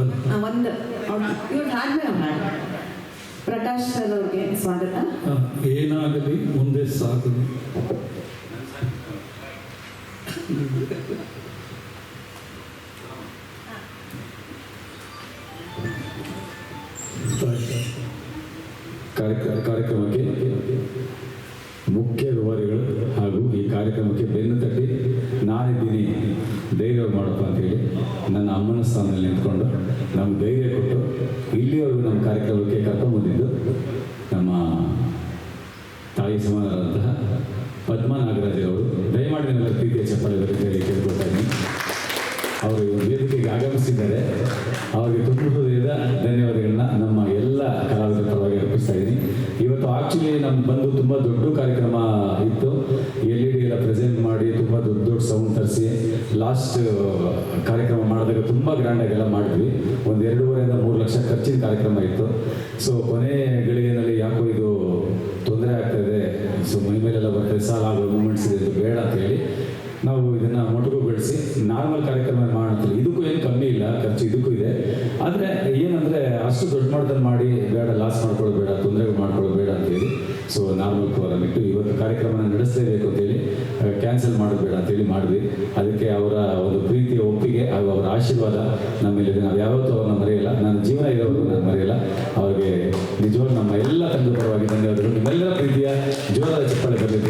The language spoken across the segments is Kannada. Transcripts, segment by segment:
ಒಂದು ಇವ್ರು ಹಾಡ್ಮೇಲೆ ಹಾಡು ಪ್ರಕಾಶ್ ಸರ್ ಅವ್ರಿಗೆ ಸ್ವಾಗತ. ಏನಾಗಲಿ ಮುಂದೆ ಸಾಗಲಿ ಕಾರ್ಯಕ್ರ ಕಾರ್ಯಕ್ರಮಕ್ಕೆ ಮುಖ್ಯ ವ್ಯವಹಾರಿಗಳು ಹಾಗೂ ಈ ಕಾರ್ಯಕ್ರಮಕ್ಕೆ ಬೆನ್ನು ತಟ್ಟಿ ನಾನಿದ್ದೀನಿ ಮಾಡಪ್ಪ ಅಂತೇಳಿ ನನ್ನ ಅಮ್ಮನ ಸ್ಥಾನದಲ್ಲಿ ನಿಂತ್ಕೊಂಡು ನಮ್ಗೆ ಧೈರ್ಯ ಕೊಟ್ಟು ಇಲ್ಲಿವರೆಗೂ ನಮ್ಮ ಕಾರ್ಯಕ್ರಮಕ್ಕೆ ಕರ್ಕೊಂಡ್ಬಂದಿದ್ದು ನಮ್ಮ ತಾಯಿ ಸಮಾನರಾದಂತಹ ಪದ್ಮ ನಾಗರಾಜರವರು ದಯಮಾಡಿ ನನ್ನ ಪ್ರೀತಿಯ ಚಪ್ಪಾಳೆ ಹೇಳಿ ಕೇಳ್ಕೊಳ್ತಾ ಇದ್ದೀನಿ. ಅವರು ವೇದಿಕೆಗೆ ಆಗಮಿಸಿದ್ದಾರೆ. ಅವರಿಗೆ ತುಂಬ ಹೃದಯದ ಧನ್ಯವಾದಗಳನ್ನ ನಮ್ಮ ಎಲ್ಲ ಕಲಾವಿದರ ಪರವಾಗಿ ಅರ್ಪಿಸ್ತಾ ಇದ್ದೀನಿ. ಇವತ್ತು ಆಕ್ಚುಲಿ ನಮ್ಮ ಬಂದು ತುಂಬ ದೊಡ್ಡ ಕಾರ್ಯಕ್ರಮ ಇತ್ತು. ಎಲ್ ಇ ಡಿ ಎಲ್ಲ ಪ್ರೆಸೆಂಟ್ ಮಾಡಿ ತುಂಬ ದೊಡ್ಡ ದೊಡ್ಡ ಸೌಂಡ್ ತರಿಸಿ ಲಾಸ್ಟ್ ಕಾರ್ಯಕ್ರಮ ಮಾಡಿದಾಗ ತುಂಬ ಗ್ರ್ಯಾಂಡಾಗೆಲ್ಲ ಮಾಡಿದ್ವಿ. ಒಂದು ಎರಡೂವರೆಯಿಂದ ಮೂರು ಲಕ್ಷ ಖರ್ಚಿನ ಕಾರ್ಯಕ್ರಮ ಇತ್ತು. ಸೊ ಕೊನೆ ಗಳಿಗೆನಲ್ಲಿ ಯಾಕೋ ಇದು ತೊಂದರೆ ಆಗ್ತಾ ಇದೆ. ಸೊ ಮೈ ಮೇಲೆಲ್ಲ ಬರ್ತದೆ, ಸಾಲ ಆಗೋ ಮೂಮೆಂಟ್ಸ್ ಇದೆ, ಇದು ಬೇಡ ಅಂತ ಹೇಳಿ ನಾವು ಇದನ್ನ ಮೊಟಕುಗೊಳಿಸಿ, ನಾರ್ಮಲ್ ಕಾರ್ಯಕ್ರಮ ಮಾಡ್ತೀವಿ. ಇದಕ್ಕೂ ಏನು ಕಮ್ಮಿ ಇಲ್ಲ, ಖರ್ಚು ಇದಕ್ಕೂ ಇದೆ ಆದರೆ ಏನಂದ್ರೆ ಅಷ್ಟು ದೊಡ್ಡ ಮಟ್ಟದಲ್ಲಿ ಮಾಡಿ ಬೇಡ ಲಾಸ್ ಮಾಡ್ಕೊಳ್ಬೇಡ ಬೇಡ ತೊಂದರೆ ಮಾಡ್ಕೊಳ್ಳೋದು ಬೇಡ ಅಂತೇಳಿ ಸೊ ನಾರ್ಮಲ್ ಇಟ್ಟು ಇವತ್ತು ಕಾರ್ಯಕ್ರಮನ ನಡೆಸಲೇಬೇಕು ಅಂತೇಳಿ ಕ್ಯಾನ್ಸಲ್ ಮಾಡೋದು ಬೇಡ ಅಂತೇಳಿ ಮಾಡಿದ್ವಿ. ಅದಕ್ಕೆ ಅವರ ಒಂದು ಪ್ರೀತಿಯ ಒಪ್ಪಿಗೆ ಹಾಗೂ ಅವರ ಆಶೀರ್ವಾದ ನಮ್ಮಲ್ಲಿದೆ. ನಾವು ಯಾವತ್ತೂ ಅವ್ರನ್ನ ಮರೆಯಲ್ಲ. ನನ್ನ ಜೀವನ ಇರೋವರೆಗೂ ನಾನು ಮರೆಯಲ್ಲ. ಅವರಿಗೆ ನಿಜವಾಗ್ಲೂ ನಮ್ಮ ಎಲ್ಲ ತಂಡ ಪರವಾಗಿ ಧನ್ಯವಾದಗಳು. ನಿಮ್ಮೆಲ್ಲರ ಪ್ರೀತಿಯ ಜೋರದ ಚಪ್ಪಾಳೆ ಬರಲಿ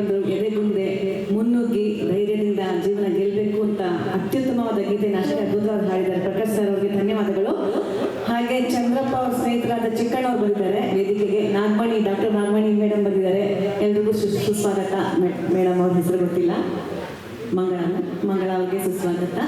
ಬಂದ್ರು ಎದೆಗುಂದೆ ಮುನ್ನುಗ್ಗಿ ಧೈರ್ಯದಿಂದ ಜೀವನ ಗೆಲ್ಲಬೇಕು ಅಂತ ಅತ್ಯುತ್ತಮವಾದ ಗೀತೆ ಅಷ್ಟೇ ಅದ್ಭುತವಾಗಿ ಹಾಡಿದ್ದಾರೆ. ಪ್ರಕಾಶ್ ಸರ್ ಅವರಿಗೆ ಧನ್ಯವಾದಗಳು. ಹಾಗೆ ಚಂದ್ರಪ್ಪ ಅವ್ರ ಸ್ನೇಹಿತರಾದ ಚಿಕ್ಕಣ್ಣವ್ರು ಬಂದಿದ್ದಾರೆ. ವೇದಿಕೆಗೆ ನಾಗಮಣಿ ಡಾಕ್ಟರ್ ನಾಗಮಣಿ ಮೇಡಮ್ ಬಂದಿದ್ದಾರೆ. ಎಲ್ರಿಗೂ ಸು ಸುಸ್ವಾಗತ ಮೇಡಮ್ ಅವ್ರ ಹೆಸರು ಗೊತ್ತಿಲ್ಲ. ಮಂಗಳ ಮಂಗಳ ಅವ್ರಿಗೆ ಸುಸ್ವಾಗತ.